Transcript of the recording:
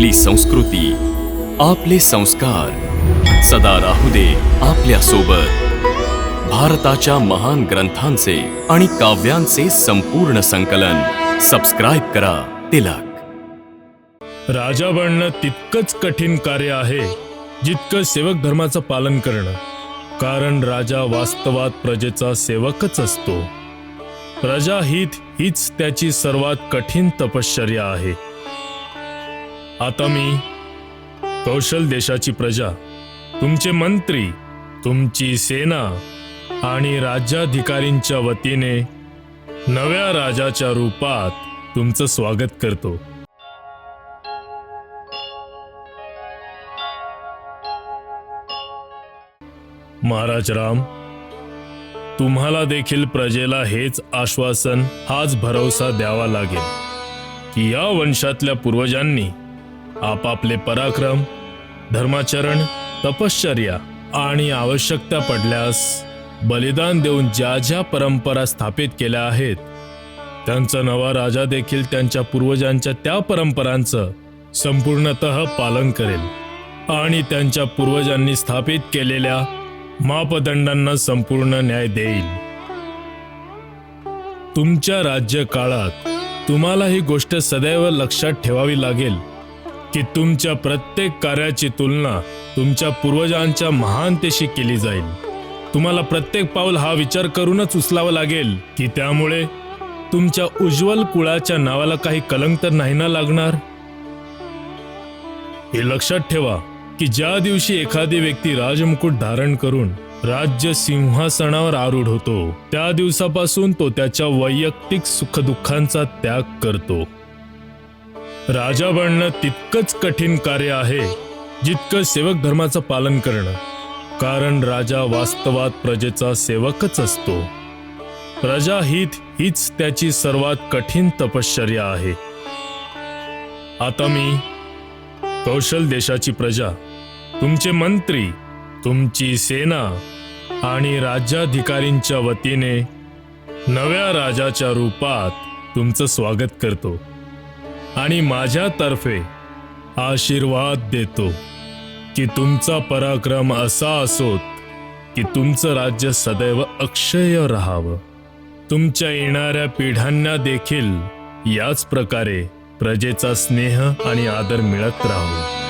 आपली संस्कृती आपले संस्कार. सदा राहू दे आपल्यासोबत भारताच्या महान ग्रंथांचे आणि काव्यांचे संपूर्ण संकलन. सबस्क्राईब करा तिलक. राजा बनणं तितकंच कठीण कार्य आहे जितकं सेवक धर्माचं पालन करणं. कारण राजा वास्तवात प्रजेचा सेवकच असतो. प्रजाहित हीच त्याची सर्वात कठीण तपश्चर्या आहे. आता मी कौशल देशाची प्रजा तुमचे मंत्री तुमची सेना आणि राज्याधिकारींच्या वतीने नव्या राजाच्या रूपात तुमचं स्वागत करतो. महाराज राम तुम्हाला देखील प्रजेला हेच आश्वासन हाच भरोसा द्यावा लागेल की या वंशातल्या पूर्वजांनी आपापले पराक्रम धर्माचरण तपश्चर्या आणि आवश्यकता पडल्यास बलिदान देऊन ज्या ज्या परंपरा स्थापित केल्या आहेत त्यांचा नवा राजा देखील त्यांच्या पूर्वजांच्या त्या परंपरांचं संपूर्णतः पालन करेल आणि त्यांच्या पूर्वजांनी स्थापित केलेल्या मापदंडांना संपूर्ण न्याय देईल. तुमच्या राज्यकाळात तुम्हाला ही गोष्ट सदैव लक्षात ठेवावी लागेल. की तुमच्या प्रत्येक कार्याची तुलना तुमच्या पूर्वजांच्या महानतेशी केली जाईल. तुम्हाला प्रत्येक पाऊल हा विचार करूनच उचलावा लागेल की त्यामुळे तुमच्या उज्ज्वल कुळाच्या नावाला काही कलंक तर नाही ना लागणार? हे लक्षात ठेवा की ज्या दिवशी एखादी व्यक्ती राजमुकुट धारण करून राज्य सिंहासनावर आरूढ होतो त्या दिवसापासून तो त्याच्या वैयक्तिक सुखदुःखांचा त्याग करतो. राजा बनणं तितकंच कठीण कार्य आहे जितकं सेवक धर्माचं पालन करणं. कारण राजा वास्तवात प्रजेचा सेवकच असतो. प्रजाहित हीच त्याची सर्वात कठीण तपश्चर्या आहे. आता मी कौशल देशाची प्रजा तुमचे मंत्री तुमची सेना आणि राज्याधिकारींच्या वतीने नव्या राजाच्या रूपात तुमचं स्वागत करतो. आणि माझ्यातर्फे आशीर्वाद देतो की तुमचा पराक्रम असा असोत की तुमचं राज्य सदैव अक्षय राहावं. तुमच्या येणाऱ्या पिढ्यांना देखील याच प्रकारे प्रजेचा स्नेह आणि आदर मिळत राहावं